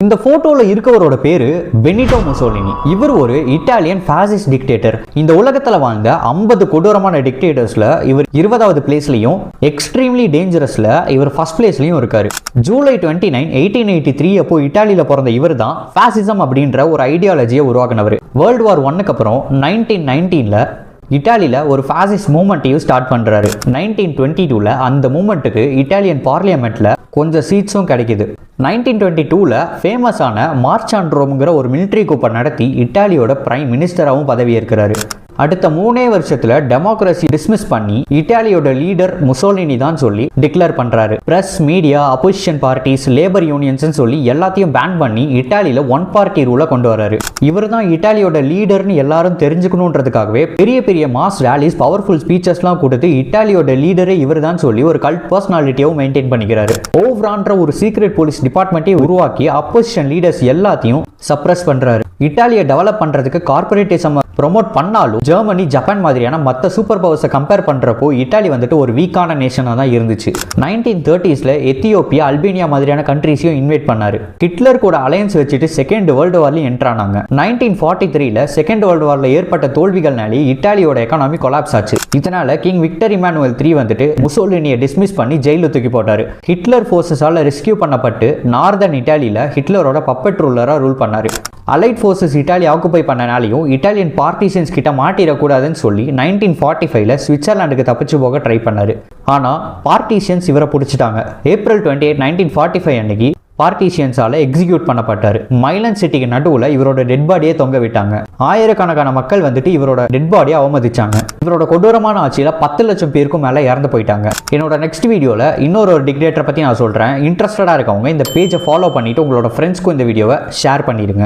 இந்த போட்டோல இருக்கவரோட பேரு பெனிட்டோ முசோலினி இவர் ஒரு இட்டாலியன் ஃபாசிஸ்ட் டிக்டேட்டர் இந்த உலகத்துல வாழ்ந்த 50 கொடூரமான டிக்டேட்டர்ஸ்ல இவர் இருபதாவது பிளேஸ்லயும் எக்ஸ்ட்ரீம்லி டேஞ்சரஸ்ல இவர் ஃபர்ஸ்ட் பிளேஸ்லயும் இருக்காரு. July twenty nine eighteen eighty three அப்போ இட்டாலியில பிறந்த இவர் தான் ஃபாசிசம் அப்படின்ற ஒரு ஐடியாலஜியை உருவாக்குனவர். வேர்ல்டு வார் ஒன்னுக்கு அப்புறம் நைன்டீன் நைன்டீன்ல இட்டாலியில் ஒரு ஃபாசிஸ்ட் மூமெண்ட்டையும் ஸ்டார்ட் பண்ணுறாரு நைன்டீன் டுவெண்ட்டி டூவில் அந்த மூமெண்ட்டுக்கு இட்டாலியன் பார்லிமெண்ட்டில் கொஞ்சம் சீட்ஸும் கிடைக்குது. நைன்டீன் டுவெண்ட்டி டூவில் ஃபேமஸான மார்ச் ஆண்ட்ரோம்ங்கிற ஒரு மிலிட்ரி கூப்பை நடத்தி இட்டாலியோட பிரைம் மினிஸ்டராகவும் பதவியேற்கிறாரு. அடுத்த மூணே வருஷத்துல டெமோக்ரஸி டிஸ்மிஸ் பண்ணி இட்டாலியோட லீடர் முசோலினி தான் சொல்லி டிக்ளேர் பண்றாரு. Press media opposition parties labour unions சொல்லி எல்லாத்தையும் பேன் பண்ணி இட்டாலியில ஒன் பார்ட்டி ரூலை கொண்டு வராரு இவர் தான் இட்டாலியோட லீடர்னு எல்லாரும் தெரிஞ்சுக்கணுன்றதுக்காகவே பெரிய பெரிய மாஸ் ரேலிஸ் பவர்ஃபுல் ஸ்பீச்சஸ்லாம் கொடுத்து இட்டாலியோட லீடரே இவர் தான் சொல்லி ஒரு கல்ட் பர்சனாலிட்டியாவும் மெயின்டைன் பண்ணிக்கிறாரு. ஓவ்ரான்ற ஒரு சீக்ரெட் போலீஸ் டிபார்ட்மெண்ட்டை உருவாக்கி அப்போசிஷன் லீடர்ஸ் எல்லாத்தையும் சப்ரஸ் பண்ணுறாரு இட்டாலியை டெவலப் பண்ணுறதுக்கு கார்பரேட்டிசம் ப்ரொமோட் பண்ணாலும் ஜெர்மனி ஜப்பான் மாதிரியான மற்ற சூப்பர் பவர்ஸை கம்பேர் பண்ணுறப்போ இட்டாலி வந்துட்டு ஒரு வீக்கான நேஷனாக தான் இருந்துச்சு. நைன்டீன் தேர்ட்டிஸில் எத்தியோப்பியா அல்பேனியா மாதிரியான கண்ட்ரீஸையும் இன்வைட் பண்ணார். ஹிட்லர் கூட அலையன்ஸ் வச்சுட்டு செகண்ட் வேர்ல்டு வார்லையும் என்ட்ரானாங்க நைன்டீன் ஃபார்ட்டி த்ரீல செகண்ட் வேர்ல்டு வாரில் ஏற்பட்ட தோல்விகள்னாலே இட்டாலியோட எக்கானமி கொலாப்ஸ் ஆச்சு. இதனால கிங் விக்டர் இமானுவல் த்ரீ வந்துட்டு முசோலினியை டிஸ்மிஸ் பண்ணி ஜெயிலில் தூக்கி போட்டார். ஹிட்லர் ஃபோர்ஸஸால் ரெஸ்கியூ பண்ணப்பட்டு நார்தன் இட்டாலியில் ஹிட்லரோட பப்பட் ரூலராக ரூல் பண்ணார். அலைட் ஃபோர்ஸஸ் இட்டாலி ஆக்குப்பை பண்ணனாலையும் இட்டாலியன் பார்ட்டிசன்ஸ் கிட்ட மாட்டிடக்கூடாதுன்னு சொல்லி நைன்டீன் ஃபார்ட்டி ஃபைவ்ல சுவிட்சர்லாண்டுக்கு தப்பிச்சு போக ட்ரை பண்ணாரு. ஆனால் பார்ட்டிஷியன்ஸ் இவரை பிடிச்சிட்டாங்க. April twenty eight nineteen forty five அன்னைக்கு பார்ட்டிஷியன்ஸால் எக்ஸிக்யூட் பண்ணப்பட்டார். மைலன் சிட்டிக்கு நடுவில் இவரோட டெட் பாடியை தொங்க விட்டாங்க. ஆயிரக்கணக்கான மக்கள் வந்துட்டு இவரோட டெட் பாடியை அவமதிச்சாங்க. இவரோட கொடூரமான ஆட்சியில் பத்து லட்சம் பேருக்கும் மேலே இறந்து போயிட்டாங்க. என்னோட நெக்ஸ்ட் வீடியோவில் இன்னொரு ஒரு டிக்டேட்டரை பற்றி நான் சொல்கிறேன் இன்ட்ரெஸ்டடாக இருக்கவங்க இந்த பேஜை ஃபாலோ பண்ணிட்டு உங்களோட ஃப்ரெண்ட்ஸ்க்கும் இந்த வீடியோவை ஷேர் பண்ணிடுங்க.